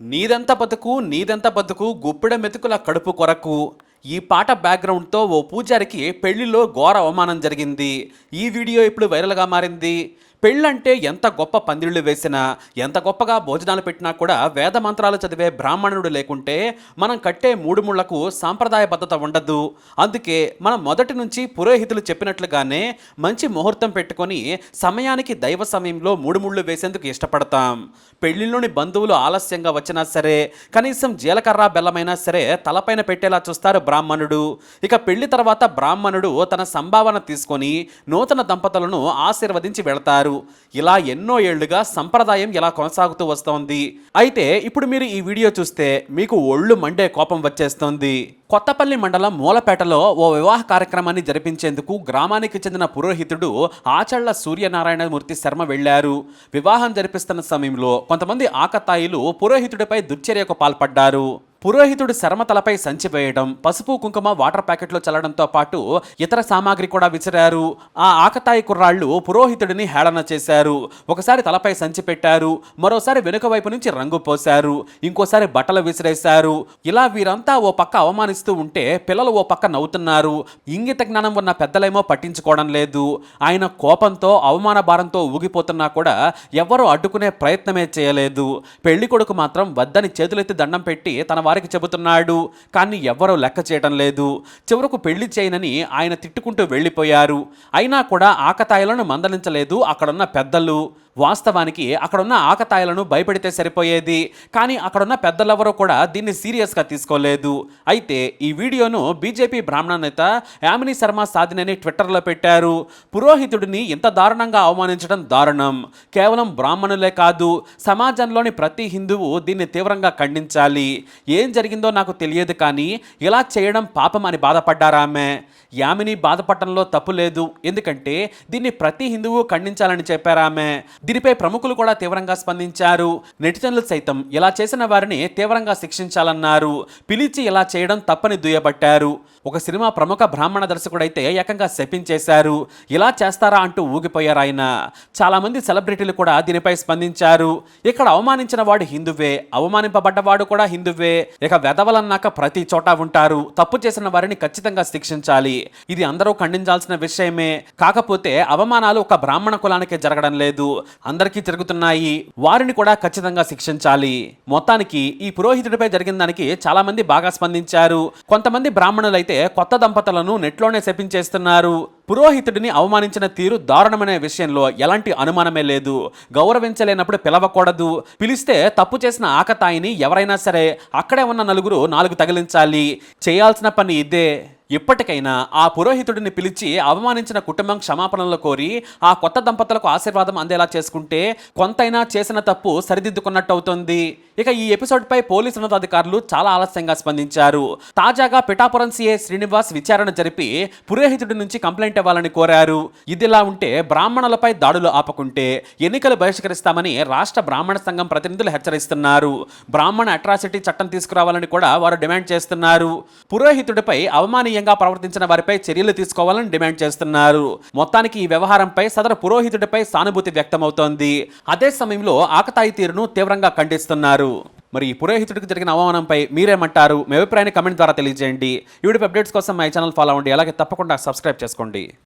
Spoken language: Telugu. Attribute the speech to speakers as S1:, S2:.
S1: నీదంత బతుకు నీదంత బతుకు గుప్పెడ మెతుకుల కడుపు కొరకు. ఈ పాట బ్యాక్గ్రౌండ్తో ఓ పూజారికి పెళ్ళిలో ఘోర అవమానం జరిగింది. ఈ వీడియో ఇప్పుడు వైరల్గా మారింది. పెళ్ళంటే ఎంత గొప్ప పందిళ్ళు వేసినా ఎంత గొప్పగా భోజనాలు పెట్టినా కూడా వేద మంత్రాలు చదివే బ్రాహ్మణుడు లేకుంటే మనం కట్టే మూడు ముళ్ళకు సాంప్రదాయబద్ధత ఉండదు. అందుకే మనం మొదటి నుంచి పురోహితులు చెప్పినట్లుగానే మంచి ముహూర్తం పెట్టుకొని సమయానికి దైవ సమయంలో మూడు ముళ్ళు వేసేందుకు ఇష్టపడతాం. పెళ్ళిలోని బంధువులు ఆలస్యంగా వచ్చినా సరే కనీసం జీలకర్ర బెల్లమైనా సరే తలపైన పెట్టేలా చూస్తారు బ్రాహ్మణుడు. ఇక పెళ్ళి తర్వాత బ్రాహ్మణుడు తన సంభావన తీసుకొని నూతన దంపతులను ఆశీర్వదించి వెళతారు. ఇలా ఎన్నో ఏళ్ళుగా సంప్రదాయం ఇలా కొనసాగుతూ వస్తోంది. అయితే ఇప్పుడు మీరు ఈ వీడియో చూస్తే మీకు ఒళ్ళు మండే కోపం వచ్చేస్తోంది. కొత్తపల్లి మండలం మూలపేటలో ఓ వివాహ కార్యక్రమాన్ని జరిపించేందుకు గ్రామానికి చెందిన పురోహితుడు ఆచళ్ళ సూర్యనారాయణమూర్తి శర్మ వెళ్ళారు వివాహం జరిపిస్తున్న సమయంలో కొంతమంది ఆకతాయిలు పురోహితుడిపై దుశ్చర్యకు పాల్పడ్డారు. పురోహితుడు శర్మ తలపై సంచి వేయడం పసుపు కుంకుమ వాటర్ ప్యాకెట్లో చల్లడంతో పాటు ఇతర సామాగ్రి కూడా విసిరారు. ఆ ఆకతాయి కుర్రాళ్ళు పురోహితుడిని హేళన చేశారు. ఒకసారి తలపై సంచి పెట్టారు మరోసారి వెనుక వైపు నుంచి రంగు పోశారు ఇంకోసారి బట్టలు విసిరేశారు. ఇలా వీరంతా ఓ పక్క అవమానిస్తూ ఉంటే పిల్లలు ఓ పక్క నవ్వుతున్నారు. ఇంగిత జ్ఞానం ఉన్న పెద్దలేమో పట్టించుకోవడం లేదు. ఆయన కోపంతో అవమాన భారంతో ఊగిపోతున్నా కూడా ఎవ్వరూ అడ్డుకునే ప్రయత్నమే చేయలేదు. పెళ్ళి కొడుకు మాత్రం వద్దని చేతులెత్తి దండం పెట్టి తన వారికి చెబుతున్నాడు కానీ ఎవరూ లెక్క చేయడం లేదు. చివరకు పెళ్ళి చేయనని ఆయన తిట్టుకుంటూ వెళ్ళిపోయారు. అయినా కూడా ఆకతాయిలను మందలించలేదు అక్కడున్న పెద్దలు. వాస్తవానికి అక్కడున్న ఆకతాయిలను భయపెడితే సరిపోయేది. కానీ అక్కడున్న పెద్దలెవరూ కూడా దీన్ని సీరియస్గా తీసుకోలేదు. అయితే ఈ వీడియోను బీజేపీ బ్రాహ్మణ నేత యామిని శర్మ సాధినని ట్విట్టర్లో పెట్టారు. పురోహితుడిని ఇంత దారుణంగా అవమానించడం దారుణం. కేవలం బ్రాహ్మణులే కాదు సమాజంలోని ప్రతి హిందువు దీన్ని తీవ్రంగా ఖండించాలి. ఏం జరిగిందో నాకు తెలియదు కానీ ఇలా చేయడం పాపం అని బాధపడ్డారామె యామిని బాధపడటంలో తప్పు లేదు. ఎందుకంటే దీన్ని ప్రతి హిందువు ఖండించాలని చెప్పారామె దీనిపై ప్రముఖులు కూడా తీవ్రంగా స్పందించారు. నెటిజన్లు సైతం ఇలా చేసిన వారిని తీవ్రంగా శిక్షించాలన్నారు. పిలిచి ఇలా చేయడం తప్పని దుయ్యబట్టారు. ఒక సినిమా ప్రముఖ బ్రాహ్మణ దర్శకుడైతే ఏకంగా శపించేశారు. ఇలా చేస్తారా అంటూ ఊగిపోయారు ఆయన. చాలామంది సెలబ్రిటీలు కూడా దీనిపై స్పందించారు. ఇక్కడ అవమానించిన వాడు హిందువే అవమానింపబడ్డవాడు కూడా హిందువే. ఇక వెదవలన్నాక ప్రతి చోట ఉంటారు. తప్పు చేసిన వారిని ఖచ్చితంగా శిక్షించాలి. ఇది అందరూ ఖండించాల్సిన విషయమే. కాకపోతే అవమానాలు ఒక బ్రాహ్మణ కులానికే జరగడం లేదు. అందరికీ జరుగుతున్నాయి వారిని కూడా ఖచ్చితంగా శిక్షించాలి. మొత్తానికి ఈ పురోహితుడిపై జరిగిన దానికి చాలా మంది బాగా స్పందించారు. కొంతమంది బ్రాహ్మణులైతే కొత్త దంపతులను నెట్లోనే శపించేస్తున్నారు. పురోహితుడిని అవమానించిన తీరు దారుణమనే విషయంలో ఎలాంటి అనుమానమే లేదు. గౌరవించలేనప్పుడు పిలవకూడదు. పిలిస్తే తప్పు చేసిన ఆకతాయిని ఎవరైనా సరే అక్కడే ఉన్న నలుగురు నాలుగు తగిలించాలి. చేయాల్సిన పని ఇదే. ఇప్పటికైనా ఆ పురోహితుడిని పిలిచి అవమానించిన కుటుంబం క్షమాపణలు కోరి ఆ కొత్త దంపతులకు ఆశీర్వాదం అందేలా చేసుకుంటే కొంతైనా చేసిన తప్పు సరిదిద్దుకున్నట్టు అవుతుంది ఇక ఈ ఎపిసోడ్పై పోలీసు ఉన్నతాధికారులు చాలా ఆలస్యంగా స్పందించారు. తాజాగా పిఠాపురం సీఏ శ్రీనివాస్ విచారణ జరిపి పురోహితుడి నుంచి కంప్లైంట్ ఇవ్వాలని కోరారు. ఇదిలా ఉంటే బ్రాహ్మణులపై దాడులు ఆపకుంటే ఎన్నికలు బహిష్కరిస్తామని రాష్ట్ర బ్రాహ్మణ సంఘం ప్రతినిధులు హెచ్చరిస్తున్నారు. బ్రాహ్మణ అట్రాసిటీ చట్టం తీసుకురావాలని కూడా వారు డిమాండ్ చేస్తున్నారు. పురోహితుడిపై అవమానీయంగా ప్రవర్తించిన వారిపై చర్యలు తీసుకోవాలని డిమాండ్ చేస్తున్నారు. మొత్తానికి ఈ వ్యవహారంపై సదరు పురోహితుడిపై సానుభూతి వ్యక్తమవుతోంది. అదే సమయంలో ఆకతాయి తీరును తీవ్రంగా ఖండిస్తున్నారు. మరి ఈ పురోహితుడికి జరిగిన అవమానంపై మీరేమంటారు? మీ అభిప్రాయాన్ని కమెంట్ ద్వారా తెలియజేయండి. యూట్యూబ్ అప్డేట్స్ కోసం మై ఛానల్ ఫాలో అవ్వండి. అలాగే తప్పకుండా సబ్స్క్రైబ్ చేసుకోండి.